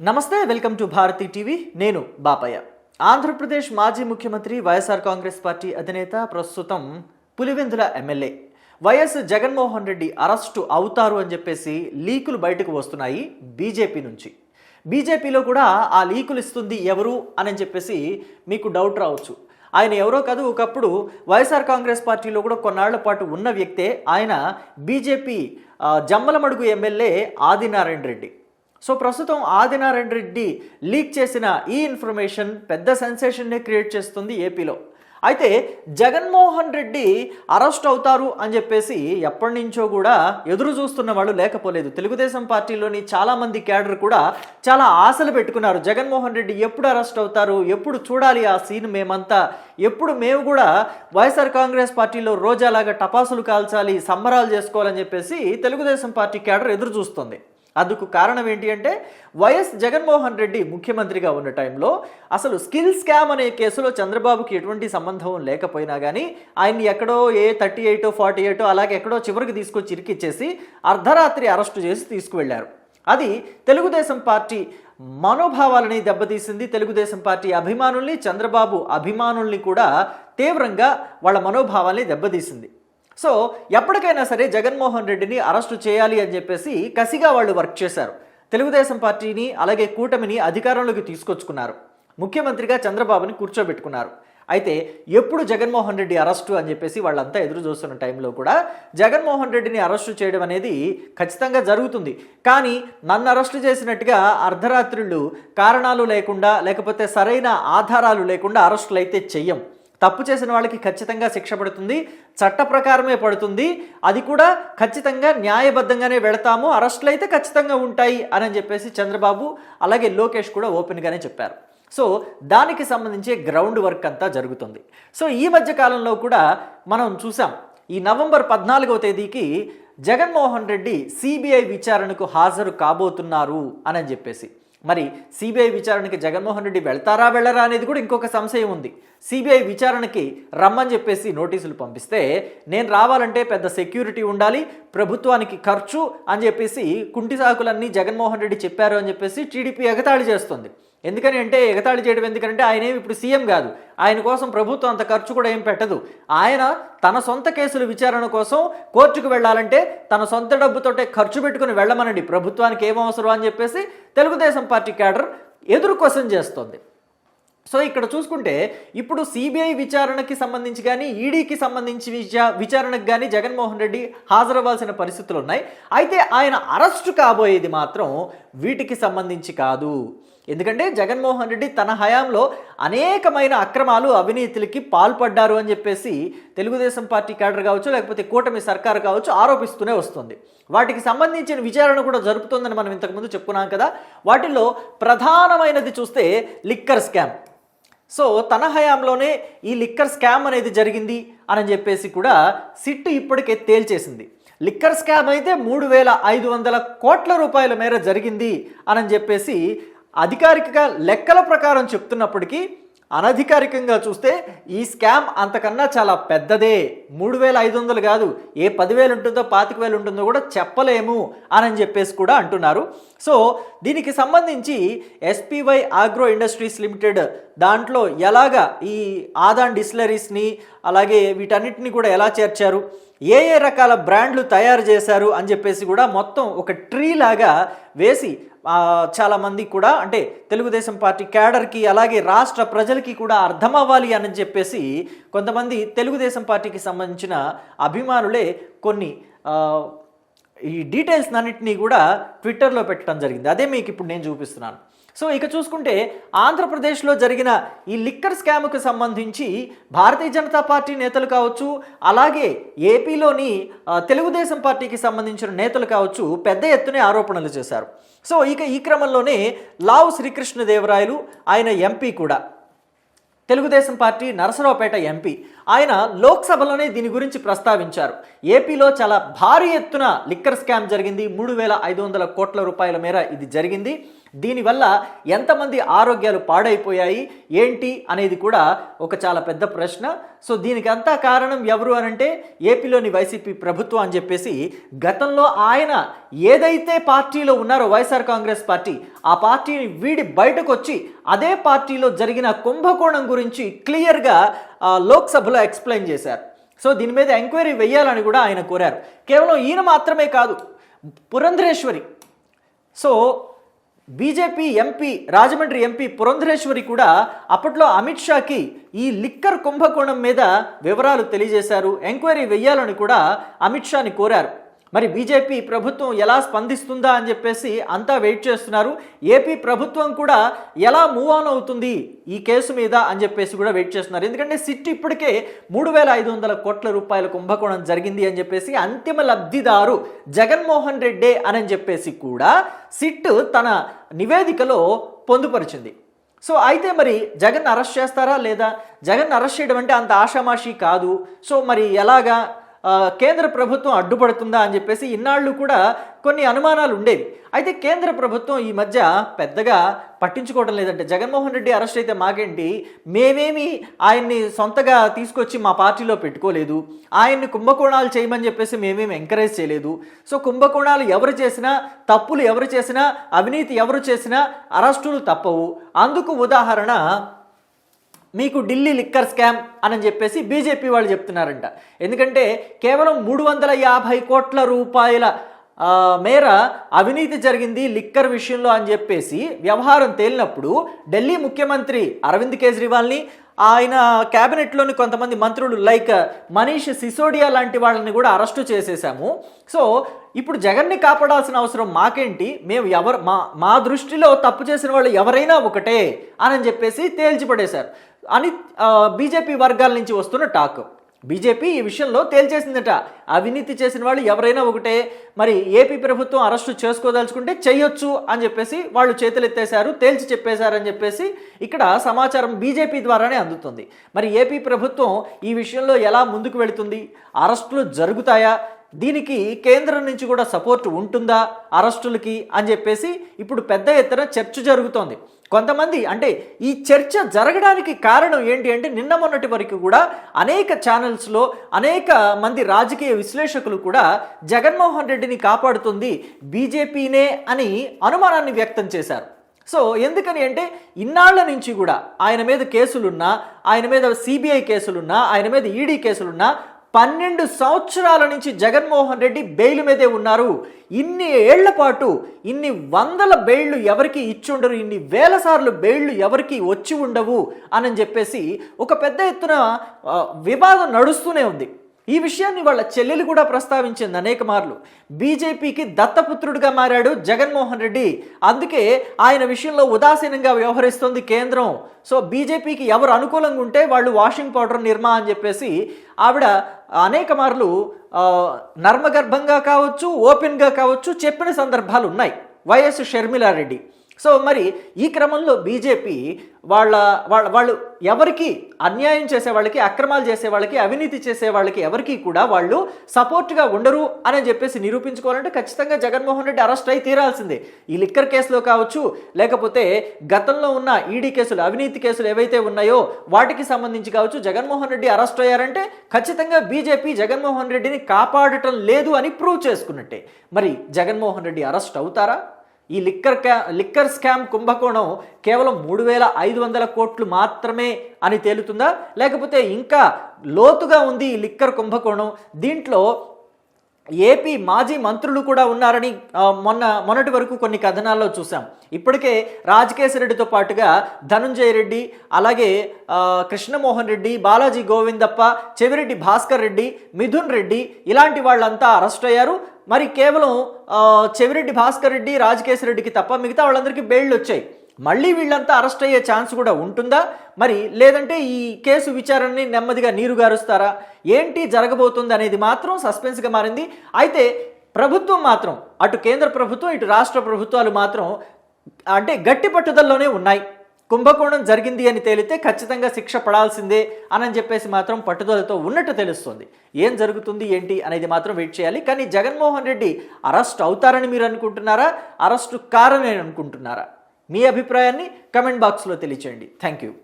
నమస్తే welcome to Bharati TV. నేను బాపయ్య. ఆంధ్రప్రదేశ్ మాజీ ముఖ్యమంత్రి వైఎస్ఆర్ కాంగ్రెస్ పార్టీ అధినేత ప్రస్తుతం Pulivendula MLA. YS Jaganmohan Reddy arrest అవుతారు అని చెప్పేసి లీకులు బయటకు వస్తున్నాయి బీజేపీ నుంచి. బీజేపీలో కూడా ఆ లీకులు ఇస్తుంది ఎవరు అని చెప్పేసి మీకు డౌట్ రావచ్చు. ఆయన ఎవరో కాదు ఒకప్పుడు వైఎస్ఆర్ కాంగ్రెస్ పార్టీలో కూడా కొన్నాళ్ళ పాటు ఉన్న వ్యక్తే. ఆయన BJP Jammalamadugu MLA Adinarayana Reddy. So ప్రస్తుతం ఆదినారాయణ రెడ్డి లీక్ చేసిన ఈ ఇన్ఫర్మేషన్ పెద్ద సెన్సేషన్నే క్రియేట్ చేస్తుంది ఏపీలో. అయితే జగన్మోహన్ రెడ్డి అరెస్ట్ అవుతారు అని చెప్పేసి ఎప్పటి నుంచో కూడా ఎదురు చూస్తున్న వాళ్ళు లేకపోలేదు. తెలుగుదేశం పార్టీలోని చాలామంది క్యాడర్ కూడా చాలా ఆశలు పెట్టుకున్నారు. జగన్మోహన్ రెడ్డి ఎప్పుడు అరెస్ట్ అవుతారు? ఎప్పుడు చూడాలి ఆ సీన్ మేమంతా? ఎప్పుడు మేము కూడా వైఎస్ఆర్ కాంగ్రెస్ పార్టీలో రోజాలాగా టపాసులు కాల్చాలి సంబరాలు చేసుకోవాలని చెప్పేసి తెలుగుదేశం పార్టీ క్యాడర్ ఎదురు చూస్తుంది. అందుకు కారణం ఏంటి అంటే వైఎస్ జగన్మోహన్ రెడ్డి ముఖ్యమంత్రిగా ఉన్న టైంలో అసలు స్కిల్ స్కామ్ అనే కేసులో చంద్రబాబుకి ఎటువంటి సంబంధం లేకపోయినా కానీ ఆయన్ని ఎక్కడో A thirty eight forty eight అలాగే ఎక్కడో చివరికి తీసుకొచ్చి ఇరికిచ్చేసి అర్ధరాత్రి అరెస్టు చేసి తీసుకువెళ్ళారు. అది తెలుగుదేశం పార్టీ మనోభావాలని దెబ్బతీసింది. తెలుగుదేశం పార్టీ అభిమానుల్ని చంద్రబాబు అభిమానుల్ని కూడా తీవ్రంగా వాళ్ళ మనోభావాల్ని దెబ్బతీసింది. సో ఎప్పటికైనా సరే జగన్మోహన్ రెడ్డిని అరెస్టు చేయాలి అని చెప్పేసి కసిగా వాళ్ళు వర్క్ చేశారు. తెలుగుదేశం పార్టీని అలాగే కూటమిని అధికారంలోకి తీసుకొచ్చుకున్నారు. ముఖ్యమంత్రిగా చంద్రబాబుని కూర్చోబెట్టుకున్నారు. అయితే ఎప్పుడు జగన్మోహన్ రెడ్డి అరెస్టు అని చెప్పేసి వాళ్ళంతా ఎదురు చూస్తున్న టైంలో కూడా జగన్మోహన్ రెడ్డిని అరెస్టు చేయడం అనేది ఖచ్చితంగా జరుగుతుంది. కానీ నన్ను అరెస్టు చేసినట్టుగా అర్ధరాత్రులు కారణాలు లేకుండా లేకపోతే సరైన ఆధారాలు లేకుండా అరెస్టులు అయితే చెయ్యం. తప్పు చేసిన వాళ్ళకి ఖచ్చితంగా శిక్ష పడుతుంది చట్ట ప్రకారమే పడుతుంది అది కూడా ఖచ్చితంగా న్యాయబద్ధంగానే వెళతాము అరెస్టులు అయితే ఖచ్చితంగా ఉంటాయి అని చెప్పేసి చంద్రబాబు అలాగే లోకేష్ కూడా ఓపెన్గానే చెప్పారు. సో దానికి సంబంధించి గ్రౌండ్ వర్క్ అంతా జరుగుతుంది. సో ఈ మధ్య కాలంలో కూడా మనం చూసాం ఈ నవంబర్ పద్నాలుగవ తేదీకి జగన్మోహన్ రెడ్డి సిబిఐ విచారణకు హాజరు కాబోతున్నారు అని చెప్పేసి. మరి సిబిఐ విచారణకి జగన్మోహన్ రెడ్డి వెళ్తారా వెళ్ళరా అనేది కూడా ఇంకొక సంశయం ఉంది. సిబిఐ విచారణకి రమ్మని చెప్పేసి నోటీసులు పంపిస్తే నేను రావాలంటే పెద్ద సెక్యూరిటీ ఉండాలి ప్రభుత్వానికి ఖర్చు అని చెప్పేసి కుంటి సాకులన్నీ జగన్మోహన్ రెడ్డి చెప్పారు అని చెప్పేసి టీడీపీ ఎగతాళి చేస్తుంది. ఎందుకని అంటే ఎగతాళి చేయడం ఎందుకంటే ఆయన ఏమి ఇప్పుడు సీఎం కాదు. ఆయన కోసం ప్రభుత్వం అంత ఖర్చు కూడా ఏం పెట్టదు. ఆయన తన సొంత కేసుల విచారణ కోసం కోర్టుకు వెళ్ళాలంటే తన సొంత డబ్బుతోటే ఖర్చు పెట్టుకుని వెళ్ళమనండి. ప్రభుత్వానికి ఏం అవసరం అని చెప్పేసి తెలుగుదేశం పార్టీ క్యాడర్ ఎదురు క్వశ్చన్ చేస్తుంది. సో ఇక్కడ చూసుకుంటే ఇప్పుడు సిబిఐ విచారణకి సంబంధించి కానీ ఈడీకి సంబంధించి విచా విచారణకు కానీ జగన్మోహన్ రెడ్డి హాజరవ్వాల్సిన పరిస్థితులు ఉన్నాయి అయితే ఆయన అరెస్టు కాబోయేది మాత్రం వీటికి సంబంధించి కాదు. ఎందుకంటే జగన్మోహన్ రెడ్డి తన హయాంలో అనేకమైన అక్రమాలు అవినీతులకి పాల్పడ్డారు అని చెప్పేసి తెలుగుదేశం పార్టీ క్యాడర్ కావచ్చు లేకపోతే కూటమి సర్కారు కావచ్చు ఆరోపిస్తూనే వస్తుంది. వాటికి సంబంధించిన విచారణ కూడా జరుపుతుందని మనం ఇంతకుముందు చెప్పుకున్నాం కదా. వాటిల్లో ప్రధానమైనది చూస్తే లిక్కర్ స్కామ్. సో తన హయాంలోనే ఈ లిక్కర్ స్కామ్ అనేది జరిగింది అని చెప్పేసి కూడా సిట్ ఇప్పటికే తేల్చేసింది. లిక్కర్ స్కామ్ అయితే మూడు వేల ఐదు వందల కోట్ల రూపాయల మేర జరిగింది అని చెప్పేసి అధికారికగా లెక్కల ప్రకారం చెప్తున్నప్పటికీ అనధికారికంగా చూస్తే ఈ స్కామ్ అంతకన్నా చాలా పెద్దదే. మూడు వేల ఐదు వందలు కాదు ఏ పదివేలు ఉంటుందో పాతిక వేలు ఉంటుందో కూడా చెప్పలేము అని చెప్పేసి కూడా అంటున్నారు. సో దీనికి సంబంధించి ఎస్పీవై ఆగ్రో ఇండస్ట్రీస్ లిమిటెడ్ దాంట్లో ఎలాగా ఈ ఆదాన్ డిస్లరీస్ని అలాగే వీటన్నిటిని కూడా ఎలా చేర్చారు ఏ ఏ రకాల బ్రాండ్లు తయారు చేశారు అని చెప్పేసి కూడా మొత్తం ఒక ట్రీ లాగా వేసి చాలామంది కూడా అంటే తెలుగుదేశం పార్టీ క్యాడర్కి అలాగే రాష్ట్ర ప్రజలకి కూడా అర్థమవ్వాలి అని చెప్పేసి కొంతమంది తెలుగుదేశం పార్టీకి సంబంధించిన అభిమానులే కొన్ని ఈ డీటెయిల్స్ అన్నింటినీ కూడా ట్విట్టర్లో పెట్టడం జరిగింది. అదే మీకు ఇప్పుడు నేను చూపిస్తున్నాను. సో ఇక చూసుకుంటే ఆంధ్రప్రదేశ్లో జరిగిన ఈ లిక్కర్ స్కామ్కు సంబంధించి భారతీయ జనతా పార్టీ నేతలు కావచ్చు అలాగే ఏపీలోని తెలుగుదేశం పార్టీకి సంబంధించిన నేతలు కావచ్చు పెద్ద ఎత్తున ఆరోపణలు చేశారు. సో ఇక ఈ క్రమంలోనే లావు శ్రీకృష్ణదేవరాయలు ఆయన ఎంపీ కూడా. Telugu Desam party Narasaraopet MP. ఆయన లోక్సభలోనే దీని గురించి ప్రస్తావించారు. ఏపీలో చాలా భారీ ఎత్తున లిక్కర్ స్కామ్ జరిగింది. మూడు వేల ఐదు వందల కోట్ల రూపాయల మేర ఇది జరిగింది. దీనివల్ల ఎంతమంది ఆరోగ్యాలు పాడైపోయాయి ఏంటి అనేది కూడా ఒక చాలా పెద్ద ప్రశ్న. సో దీనికి అంతా కారణం ఎవరు అనంటే ఏపీలోని వైసీపీ ప్రభుత్వం అని చెప్పేసి గతంలో ఆయన ఏదైతే పార్టీలో ఉన్నారో వైఎస్ఆర్ కాంగ్రెస్ పార్టీ ఆ పార్టీని వీడి బయటకు వచ్చి అదే పార్టీలో జరిగిన కుంభకోణం గురించి క్లియర్గా లోక్సభలో ఎక్స్ప్లెయిన్ చేశారు. సో దీని మీద ఎంక్వైరీ వేయాలని కూడా ఆయన కోరారు. కేవలం ఈయన మాత్రమే కాదు Purandeswari. So BJP MP Rajahmundry MP Purandeswari కూడా అప్పట్లో అమిత్ షాకి ఈ లిక్కర్ కుంభకోణం మీద వివరాలు తెలియజేశారు. ఎంక్వైరీ వెయ్యాలని కూడా అమిత్ షాని కోరారు. మరి బీజేపీ ప్రభుత్వం ఎలా స్పందిస్తుందా అని చెప్పేసి అంతా వెయిట్ చేస్తున్నారు. ఏపీ ప్రభుత్వం కూడా ఎలా మూవ్ ఆన్ అవుతుంది ఈ కేసు మీద అని చెప్పేసి కూడా వెయిట్ చేస్తున్నారు. ఎందుకంటే సిట్ ఇప్పటికే మూడు వేల ఐదు వందల కోట్ల రూపాయల కుంభకోణం జరిగింది అని చెప్పేసి అంతిమ లబ్ధిదారు జగన్మోహన్ రెడ్డి అని చెప్పేసి కూడా సిట్ తన నివేదికలో పొందుపరిచింది. సో అయితే మరి జగన్ అరెస్ట్ చేస్తారా లేదా? జగన్ అరెస్ట్ చేయడం అంటే అంత ఆషామాషి కాదు. సో మరి ఎలాగా కేంద్ర ప్రభుత్వం అడ్డుపడుతుందా అని చెప్పేసి ఇన్నాళ్ళు కూడా కొన్ని అనుమానాలు ఉండేవి. అయితే కేంద్ర ప్రభుత్వం ఈ మధ్య పెద్దగా పట్టించుకోవడం లేదంటే జగన్మోహన్ రెడ్డి అరెస్ట్ అయితే మాకేంటి మేమేమి ఆయన్ని సొంతగా తీసుకొచ్చి మా పార్టీలో పెట్టుకోలేదు. ఆయన్ని కుంభకోణాలు చేయమని చెప్పేసి మేమేమి ఎంకరేజ్ చేయలేదు. సో కుంభకోణాలు ఎవరు చేసినా తప్పులు ఎవరు చేసినా అవినీతి ఎవరు చేసినా అరెస్టులు తప్పవు. అందుకు ఉదాహరణ మీకు ఢిల్లీ లిక్కర్ స్కామ్ అని చెప్పేసి బీజేపీ వాళ్ళు చెప్తున్నారంట. ఎందుకంటే కేవలం మూడు వందల యాభై కోట్ల రూపాయల మేర అవినీతి జరిగింది లిక్కర్ విషయంలో అని చెప్పేసి వ్యవహారం తేలినప్పుడు ఢిల్లీ ముఖ్యమంత్రి అరవింద్ కేజ్రీవాల్ని ఆయన క్యాబినెట్లోని కొంతమంది మంత్రులు లైక్ మనీష్ సిసోడియా లాంటి వాళ్ళని కూడా అరెస్టు చేసేసాము సో ఇప్పుడు జగన్ని కాపాడాల్సిన అవసరం మాకేంటి? మేము ఎవరు మా మా దృష్టిలో తప్పు చేసిన వాళ్ళు ఎవరైనా ఒకటే అని చెప్పేసి తేల్చిపడేశారు. అని బీజేపీ వర్గాల నుంచి వస్తున్న టాక్. బీజేపీ ఈ విషయంలో తేల్చేసిందట. అవినీతి చేసిన వాళ్ళు ఎవరైనా ఒకటే. మరి ఏపీ ప్రభుత్వం అరెస్టు చేసుకోదలుచుకుంటే చేయొచ్చు అని చెప్పేసి వాళ్ళు చేతులెత్తేశారు తేల్చి చెప్పేశారని చెప్పేసి ఇక్కడ సమాచారం బీజేపీ ద్వారానే అందుతుంది. మరి ఏపీ ప్రభుత్వం ఈ విషయంలో ఎలా ముందుకు వెళుతుంది? అరెస్టులు జరుగుతాయా? దీనికి కేంద్రం నుంచి కూడా సపోర్ట్ ఉంటుందా అరెస్టులకి అని చెప్పేసి ఇప్పుడు పెద్ద ఎత్తున చర్చ జరుగుతోంది. కొంతమంది అంటే ఈ చర్చ జరగడానికి కారణం ఏంటి అంటే నిన్న మొన్నటి వరకు కూడా అనేక ఛానల్స్లో అనేక మంది రాజకీయ విశ్లేషకులు కూడా జగన్మోహన్ రెడ్డిని కాపాడుతుంది బీజేపీనే అని అనుమానాన్ని వ్యక్తం చేశారు. సో ఎందుకని అంటే ఇన్నాళ్ళ నుంచి కూడా ఆయన మీద కేసులున్నా ఆయన మీద సిబిఐ కేసులున్నా ఆయన మీద ఈడీ కేసులున్నా పన్నెండు సంవత్సరాల నుంచి జగన్మోహన్ రెడ్డి బెయిల్ మీదే ఉన్నారు. ఇన్ని ఏళ్ళ పాటు ఇన్ని వందల బెయిళ్ళు ఎవరికి ఇచ్చుండరు ఇన్ని వేల సార్లు బెయిళ్ళు ఎవరికి వచ్చి ఉండవు? అని చెప్పేసి ఒక పెద్ద ఎత్తున వివాదం నడుస్తూనే ఉంది. ఈ విషయాన్ని వాళ్ళ చెల్లెలు కూడా ప్రస్తావించింది అనేక మార్లు. బీజేపీకి దత్తపుత్రుడిగా మారాడు జగన్మోహన్ రెడ్డి. అందుకే ఆయన విషయంలో ఉదాసీనంగా వ్యవహరిస్తుంది కేంద్రం. సో బీజేపీకి ఎవరు అనుకూలంగా ఉంటే వాళ్ళు వాషింగ్ పౌడర్ నిర్మా అని చెప్పేసి ఆవిడ అనేక మార్లు నర్మగర్భంగా కావచ్చు ఓపెన్గా కావచ్చు చెప్పిన సందర్భాలు ఉన్నాయి. వైఎస్ షర్మిలారెడ్డి. సో మరి ఈ క్రమంలో బీజేపీ వాళ్ళ వాళ్ళ వాళ్ళు ఎవరికి అన్యాయం చేసే వాళ్ళకి అక్రమాలు చేసే వాళ్ళకి అవినీతి చేసే వాళ్ళకి ఎవరికి కూడా వాళ్ళు సపోర్ట్గా ఉండరు అని చెప్పేసి నిరూపించుకోవాలంటే ఖచ్చితంగా జగన్మోహన్ రెడ్డి అరెస్ట్ అయి తీరాల్సిందే. ఈ లిక్కర్ కేసులో కావచ్చు లేకపోతే గతంలో ఉన్న ఈడీ కేసులు అవినీతి కేసులు ఏవైతే ఉన్నాయో వాటికి సంబంధించి కావచ్చు జగన్మోహన్ రెడ్డి అరెస్ట్ అయ్యారంటే ఖచ్చితంగా బీజేపీ జగన్మోహన్ రెడ్డిని కాపాడటం లేదు అని ప్రూవ్ చేసుకున్నట్టే. మరి జగన్మోహన్ రెడ్డి అరెస్ట్ అవుతారా? ఈ లిక్కర్ క్యా లిక్కర్ స్కామ్ కుంభకోణం కేవలం మూడు వేల ఐదు వందల కోట్లు మాత్రమే అని తేలుతుందా? లేకపోతే ఇంకా లోతుగా ఉంది ఈ లిక్కర్ కుంభకోణం. దీంట్లో ఏపీ మాజీ మంత్రులు కూడా ఉన్నారని మొన్న మొన్నటి వరకు కొన్ని కథనాల్లో చూసాం ఇప్పటికే రాజకేశ్ రెడ్డితో పాటుగా ధనుంజయ రెడ్డి అలాగే కృష్ణమోహన్ రెడ్డి బాలాజీ గోవిందప్ప చెవిరెడ్డి భాస్కర్ రెడ్డి మిథున్ రెడ్డి ఇలాంటి వాళ్ళంతా అరెస్ట్ అయ్యారు. మరి కేవలం చెవిరెడ్డి భాస్కర్ రెడ్డి రాజకేశ్ రెడ్డికి తప్ప మిగతా వాళ్ళందరికీ బెయిళ్ళు వచ్చాయి మళ్ళీ వీళ్ళంతా అరెస్ట్ అయ్యే ఛాన్స్ కూడా ఉంటుందా? మరి లేదంటే ఈ కేసు విచారణని నెమ్మదిగా నీరు గారుస్తారా? ఏంటి జరగబోతుంది అనేది మాత్రం సస్పెన్స్గా మారింది. అయితే ప్రభుత్వం మాత్రం అటు కేంద్ర ప్రభుత్వం ఇటు రాష్ట్ర ప్రభుత్వాలు మాత్రం అంటే గట్టి పట్టుదలలోనే ఉన్నాయి. కుంభకోణం జరిగింది అని తేలితే ఖచ్చితంగా శిక్ష పడాల్సిందే అని చెప్పేసి మాత్రం పట్టుదలతో ఉన్నట్టు తెలుస్తుంది. ఏం జరుగుతుంది ఏంటి అనేది మాత్రం వెయిట్ చేయాలి. కానీ జగన్మోహన్ రెడ్డి అరెస్ట్ అవుతారని మీరు అనుకుంటున్నారా? అరెస్టు కారని అనుకుంటున్నారా? మీ అభిప్రాయాన్ని కమెంట్ బాక్స్లో తెలియచేయండి. Thank you.